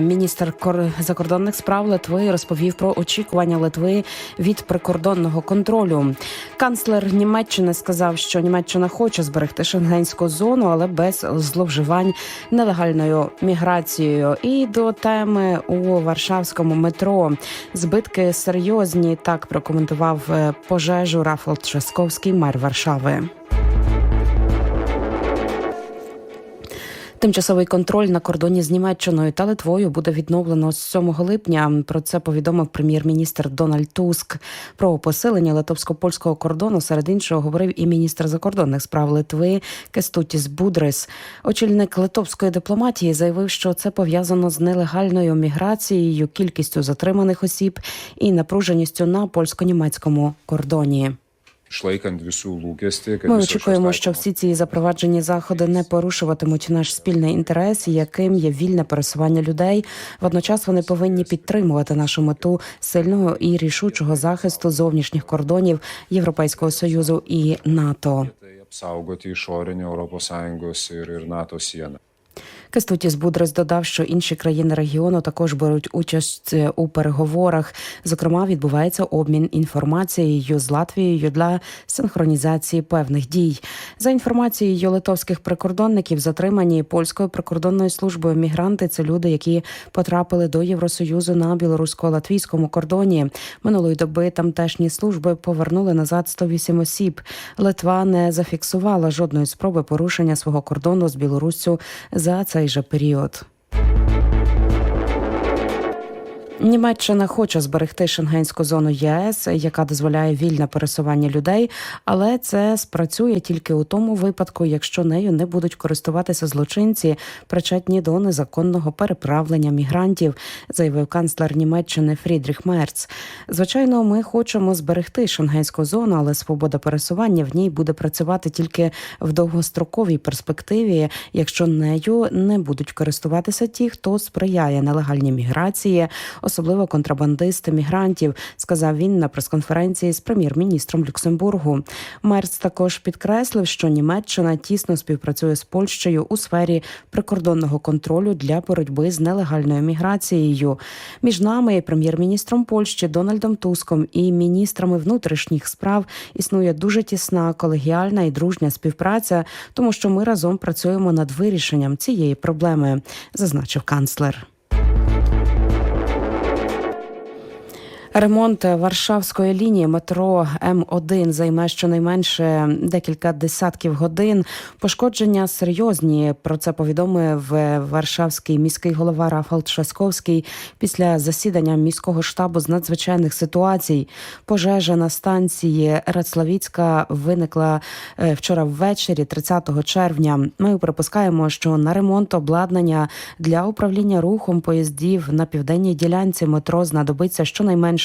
Міністр кор- закордонних справ Литви розповів про очікування Литви від прикордонного контролю. Канцлер Німеччини сказав, що Німеччина хоче зберегти шенгенську зону, але без зловживань нелегальною міграцією. І до теми у Варшавському метро збитки серйозні. Так прокоментував е, пожежу Рафал Трасковський, мер Варшави. Тимчасовий контроль на кордоні з Німеччиною та Литвою буде відновлено з 7 липня. Про це повідомив прем'єр-міністр Дональд Туск. Про посилення литовсько-польського кордону серед іншого говорив і міністр закордонних справ Литви Кестутіс Будрис. Очільник литовської дипломатії заявив, що це пов'язано з нелегальною міграцією, кількістю затриманих осіб і напруженістю на польсько-німецькому кордоні. Ми очікуємо, що всі ці запроваджені заходи не порушуватимуть наш спільний інтерес, яким є вільне пересування людей. Водночас вони повинні підтримувати нашу мету сильного і рішучого захисту зовнішніх кордонів Європейського союзу і НАТО. apsaugoti išorinę ES ir, ir NATO sieną. Кестутіс Будрес додав, що інші країни регіону також беруть участь е, у переговорах. Зокрема, відбувається обмін інформацією з Латвією для синхронізації певних дій. За інформацією литовських прикордонників, затримані польською прикордонною службою мігранти це люди, які потрапили до Євросоюзу на білорусько-латвійському кордоні. Минулої доби тамтешні служби повернули назад 108 осіб. Литва не зафіксувала жодної спроби порушення свого кордону з Білоруссю за цей же період. Німеччина хоче зберегти шенгенську зону ЄС, яка дозволяє вільне пересування людей, але це спрацює тільки у тому випадку, якщо нею не будуть користуватися злочинці, причетні до незаконного переправлення мігрантів, заявив канцлер Німеччини Фрідріх Мерц. Звичайно, ми хочемо зберегти шенгенську зону, але свобода пересування в ній буде працювати тільки в довгостроковій перспективі, якщо нею не будуть користуватися ті, хто сприяє нелегальній міграції, особливо контрабандисти мігрантів, сказав він на прес-конференції з прем'єр-міністром Люксембургу. Мерц також підкреслив, що Німеччина тісно співпрацює з Польщею у сфері прикордонного контролю для боротьби з нелегальною міграцією. Між нами і прем'єр-міністром Польщі Дональдом Туском і міністрами внутрішніх справ існує дуже тісна колегіальна і дружня співпраця, тому що ми разом працюємо над вирішенням цієї проблеми, зазначив канцлер. Ремонт Варшавської лінії метро М1 займе щонайменше декілька десятків годин. Пошкодження серйозні. Про це повідомив Варшавський міський голова Рафал Трасковський після засідання міського штабу з надзвичайних ситуацій. Пожежа на станції Рацлавіцька виникла е, вчора ввечері, 30 червня. Ми припускаємо, що на ремонт обладнання для управління рухом поїздів на південній ділянці метро знадобиться щонайменше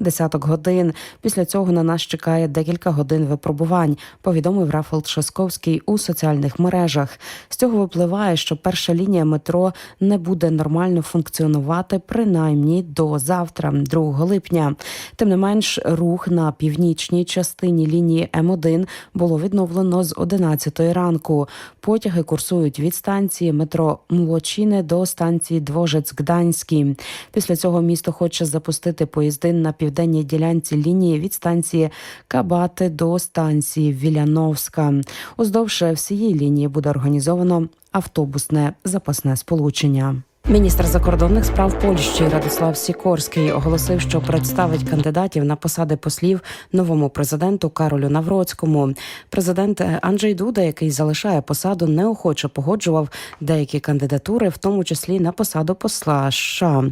десяток годин. Після цього на нас чекає декілька годин випробувань. Повідомив Рафал Трасковський у соціальних мережах. З цього випливає, що перша лінія метро не буде нормально функціонувати принаймні до завтра, 2 липня. Тим не менш, рух на північній частині лінії М1 було відновлено з 11 ранку. Потяги курсують від станції метро Млочіне до станції Двожець-Гданський. Після цього місто хоче запустити поїзди на південній ділянці лінії від станції Кабати до станції Віляновська. Уздовж всієї лінії буде організовано автобусне запасне сполучення. Міністр закордонних справ Польщі Радислав Сікорський оголосив, що представить кандидатів на посади послів новому президенту Каролю Навроцькому. Президент Анджей Дуда, який залишає посаду, неохоче погоджував деякі кандидатури, в тому числі на посаду посла США.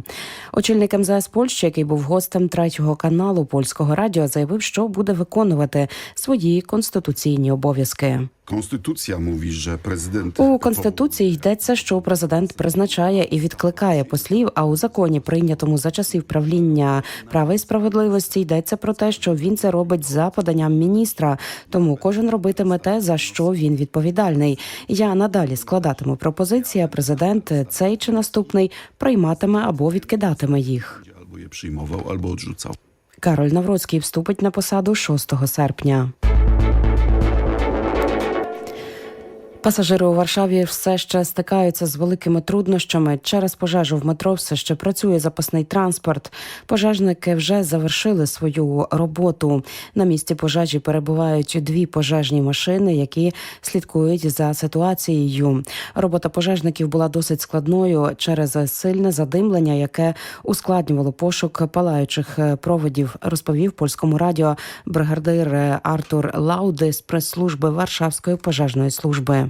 Очільник МЗС Польщі, який був гостем третього каналу польського радіо, заявив, що буде виконувати свої конституційні обов'язки. Konstytucja mówi, że prezydent. У конституції йдеться, що президент призначає і відкликає послів. А у законі, прийнятому за часів правління права і справедливості, йдеться про те, що він це робить за поданням міністра. Тому кожен робитиме те, за що він відповідальний. Я надалі складатиму пропозиції. а Президент цей чи наступний прийматиме або відкидатиме їх. Albo je przyjmował, albo odrzucał. Кароль Навроцький вступить на посаду 6 серпня. Пасажири у Варшаві все ще стикаються з великими труднощами. Через пожежу в метро все ще працює запасний транспорт. Пожежники вже завершили свою роботу. На місці пожежі перебувають дві пожежні машини, які слідкують за ситуацією. Робота пожежників була досить складною через сильне задимлення, яке ускладнювало пошук палаючих проводів. Розповів польському радіо бригадир Артур Лауди з прес-служби Варшавської пожежної служби.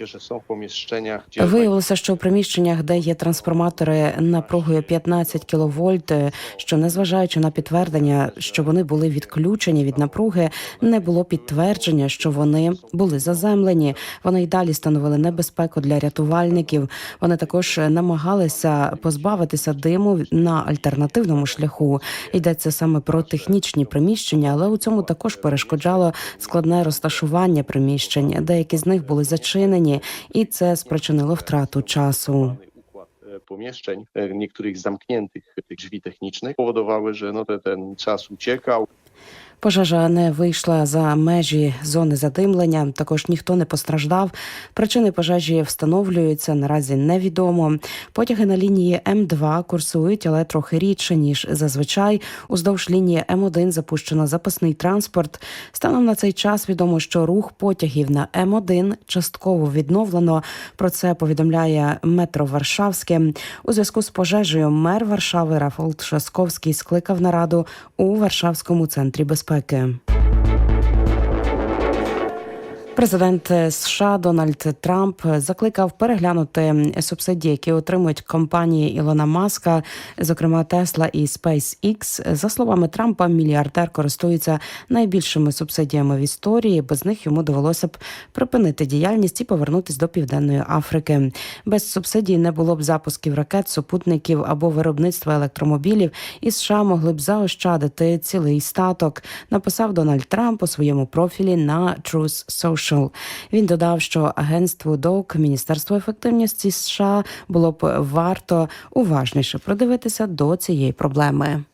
Że są w pomieszczeniach, Виявилося, що у приміщеннях, де є трансформатори напругою 15 кВт, що незважаючи на підтвердження, що вони були відключені від напруги, не було підтвердження, що вони були заземлені. Вони й далі становили небезпеку для рятувальників. Вони також намагалися позбавитися диму на альтернативному шляху. Йдеться саме про технічні приміщення, але у цьому також перешкоджало складне розташування приміщень. Деякі з них були зачинені, і це спричинило втрату часу. e, pomieszczeń, e, niektórych zamkniętych tych drzwi technicznych, powodowały, że no te, ten czas uciekał. Пожежа не вийшла за межі зони задимлення. Також ніхто не постраждав. Причини пожежі встановлюються наразі невідомо. Потяги на лінії М2 курсують, але трохи рідше ніж зазвичай. Уздовж лінії М1 запущено запасний транспорт. Станом на цей час відомо, що рух потягів на М1 частково відновлено. Про це повідомляє метро Варшавське. У зв'язку з пожежею мер Варшави Рафал Трzaskowski скликав нараду у Варшавському центрі безпеки. Президент США Дональд Трамп закликав переглянути субсидії, які отримують компанії Ілона Маска, зокрема Тесла і SpaceX. За словами Трампа, мільярдер користується найбільшими субсидіями в історії. Без них йому довелося б припинити діяльність і повернутись до південної Африки. Без субсидій не було б запусків ракет, супутників або виробництва електромобілів, і США могли б заощадити цілий статок. Написав Дональд Трамп у своєму профілі на Truth Social. Він додав, що агентству ДОК Міністерство ефективності США було б варто уважніше придивитися до цієї проблеми.